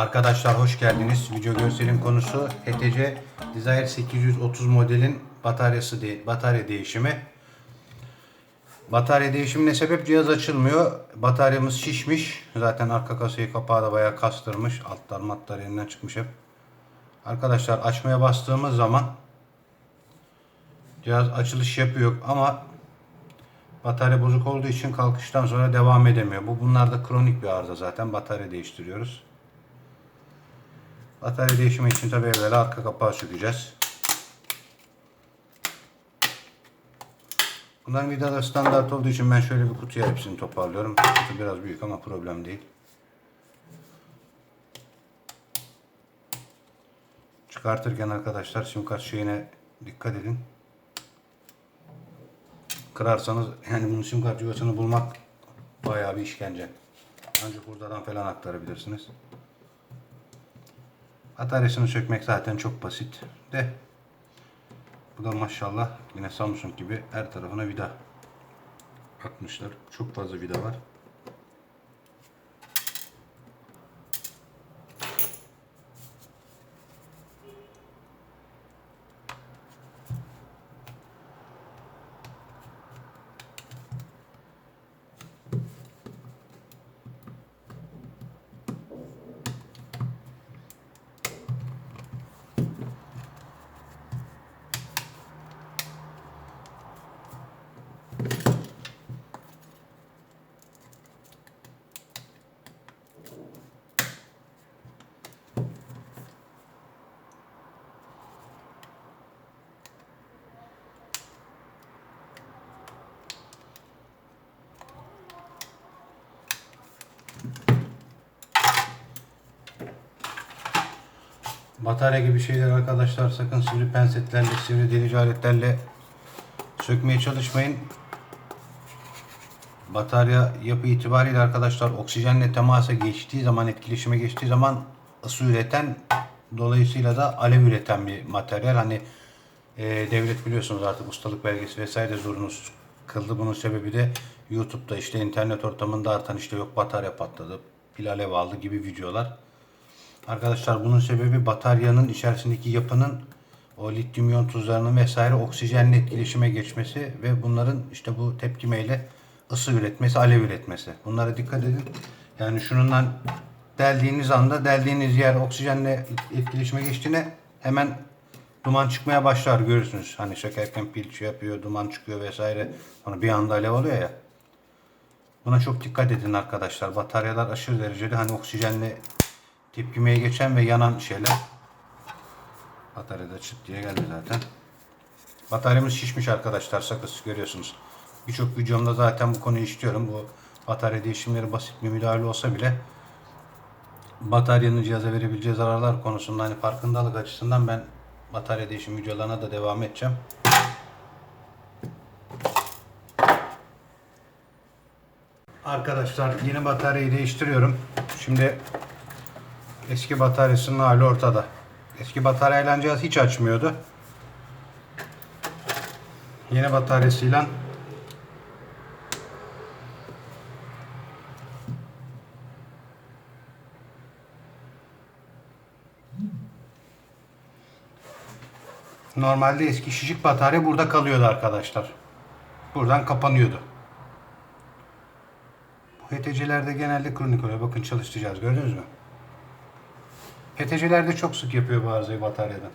Arkadaşlar hoş geldiniz. Video görselin konusu HTC Desire 830 modelin bataryası değil, batarya değişimi. Batarya değişimine sebep cihaz açılmıyor. Bataryamız şişmiş. Zaten arka kasayı kapağı da bayağı kastırmış. Altlar matlar yerinden çıkmış hep. Arkadaşlar açmaya bastığımız zaman cihaz açılış yapıyor ama batarya bozuk olduğu için kalkıştan sonra devam edemiyor. Bu bunlarda kronik bir arıza zaten. Batarya değiştiriyoruz. Batarya değişimi için tabii evvela arka kapağı sökeceğiz. Bunların vidaları standart olduğu için ben şöyle bir kutuya hepsini toparlıyorum. Kutu biraz büyük ama problem değil. Çıkartırken arkadaşlar sim kart şeyine dikkat edin. Kırarsanız yani bunun sim kart yuvasını bulmak bayağı bir işkence. Ancak buradan falan aktarabilirsiniz. Bataryasını sökmek zaten çok basit. De bu da maşallah yine Samsung gibi her tarafına vida atmışlar. Çok fazla vida var. Batarya gibi şeyler arkadaşlar sakın sivri pensetlerle, sivri delici aletlerle sökmeye çalışmayın. Batarya yapı itibariyle arkadaşlar oksijenle temasa geçtiği zaman, etkileşime geçtiği zaman ısı üreten dolayısıyla da alev üreten bir materyal. Hani e, devlet biliyorsunuz artık ustalık belgesi vesaire zorunuz kıldı. Bunun sebebi de YouTube'da işte internet ortamında artan işte yok batarya patladı, pil alev aldı gibi videolar. Arkadaşlar bunun sebebi bataryanın içerisindeki yapının o lityum iyon tuzlarının vesaire oksijenle etkileşime geçmesi ve bunların işte bu tepkimeyle ısı üretmesi, alev üretmesi. Bunlara dikkat edin. Yani şunundan deldiğiniz anda deldiğiniz yer oksijenle etkileşime geçtiğine hemen duman çıkmaya başlar görürsünüz. Hani sökerken pil şey yapıyor, duman çıkıyor vesaire. Sonra bir anda alev alıyor ya. Buna çok dikkat edin arkadaşlar. Bataryalar aşırı derecede hani oksijenle tepkimeye geçen ve yanan şeyler. Bataryada çıt diye geldi zaten. Bataryamız şişmiş arkadaşlar sakız görüyorsunuz. Birçok videomda zaten bu konuyu işliyorum. Bu batarya değişimleri basit bir müdahale olsa bile bataryanın cihaza verebileceği zararlar konusunda hani farkındalık açısından ben batarya değişim videolarına da devam edeceğim. Arkadaşlar yeni bataryayı değiştiriyorum. Şimdi Eski bataryasının hali ortada. Eski bataryayla cihaz hiç açmıyordu. Yeni bataryasıyla Normalde eski şişik batarya burada kalıyordu arkadaşlar. Buradan kapanıyordu. Bu HTC'lerde genelde kronik oluyor. Bakın çalıştıracağız gördünüz mü? PTC'lerde çok sık yapıyor bu arızayı bataryadan.